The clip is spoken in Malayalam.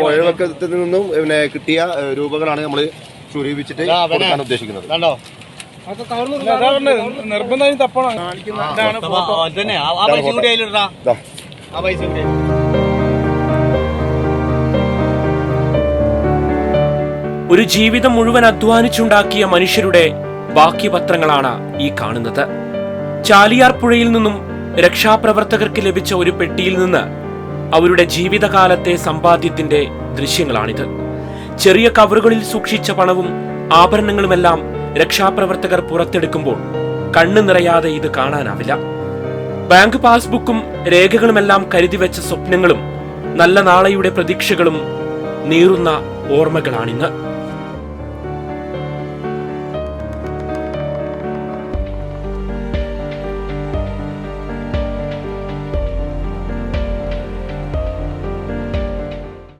പുഴവക്കത്തിൽ നിന്നും പിന്നെ കിട്ടിയ രൂപങ്ങളാണ് രൂപകളാണ് നമ്മൾ സ്വരൂപിച്ചിട്ട് കൊടുക്കാൻ ഉദ്ദേശിക്കുന്നത്. കണ്ടോ? നിർബന്ധമായും തപ്പണം. തന്നെ. ആ പൈസ കൂടി. ആ പൈസ കൂടി. ഒരു ജീവിതം മുഴുവൻ അധ്വാനിച്ചുണ്ടാക്കിയ മനുഷ്യരുടെ ബാക്കിപത്രങ്ങളാണ് ഈ കാണുന്നത്. ചാലിയാർ പുഴയിൽ നിന്നും രക്ഷാപ്രവർത്തകർക്ക് ലഭിച്ച ഒരു പെട്ടിയിൽ നിന്ന് അവരുടെ ജീവിതകാലത്തെ സമ്പാദ്യത്തിന്റെ ദൃശ്യങ്ങളാണിത്. ചെറിയ കവറുകളിൽ സൂക്ഷിച്ച പണവും ആഭരണങ്ങളുമെല്ലാം രക്ഷാപ്രവർത്തകർ പുറത്തെടുക്കുമ്പോൾ കണ്ണു നിറയാതെ ഇത് കാണാനാവില്ല. ബാങ്ക് പാസ്ബുക്കും രേഖകളുമെല്ലാം കരുതി വെച്ച സ്വപ്നങ്ങളും നല്ല നാളെയുടെ പ്രതീക്ഷകളും നീറുന്ന ഓർമ്മകളാണിന്ന്.